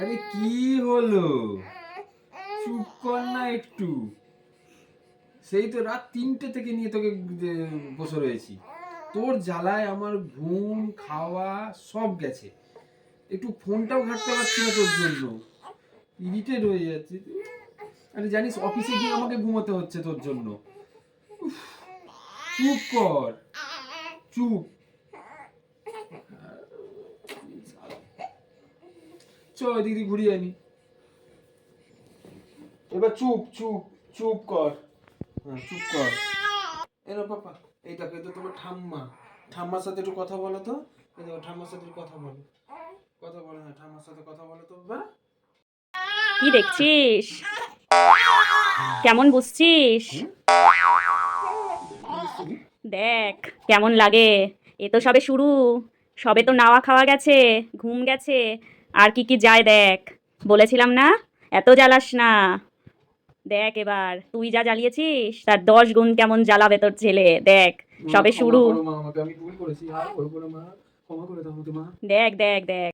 আরে কি হলো? চুপ কর না একটু। সেই তো রাত তিনটে থেকে নিয়ে তোকে বসে রয়েছি। তোর জ্বালায় আমার ঘুম, খাওয়া সব গেছে। একটু ফোনটাও ঘাটতে পারছি না তোর জন্য। ইরিটেট হয়ে যাচ্ছে। আরে জানিস অফিসে গিয়ে আমাকে ঘুমোতে হচ্ছে তোর জন্য। চুপ কর। চুপ। চ এদিকে দিয়ে ঘুরিয়ে আনি। এবার চুপ চুপ চুপ কর। হ্যাঁ চুপ কর। এনো পাপা এই দেখো এটা তোমার ঠাম্মা। ঠাম্মার সাথে একটু কথা বলো তো। এই দেখো ঠাম্মার সাথে একটু কথা বলো। কথা বলো হ্যাঁ ঠাম্মার সাথে কথা বলো তো বা। কি দেখছিস? কেমন বুঝছিস? দেখ কেমন লাগে। এ তো সবে শুরু। সবে তো নাওয়া খাওয়া গেছে ঘুম গেছে। আর কি কি যায় দেখ। বলেছিলাম না? এত জ্বালাস না। দেখ এবার তুই যা জ্বালিয়েছিস তার দশ গুণ কেমন জ্বালাবে তোর ছেলে। দেখ সবে শুরু। দেখ দেখ আমাকে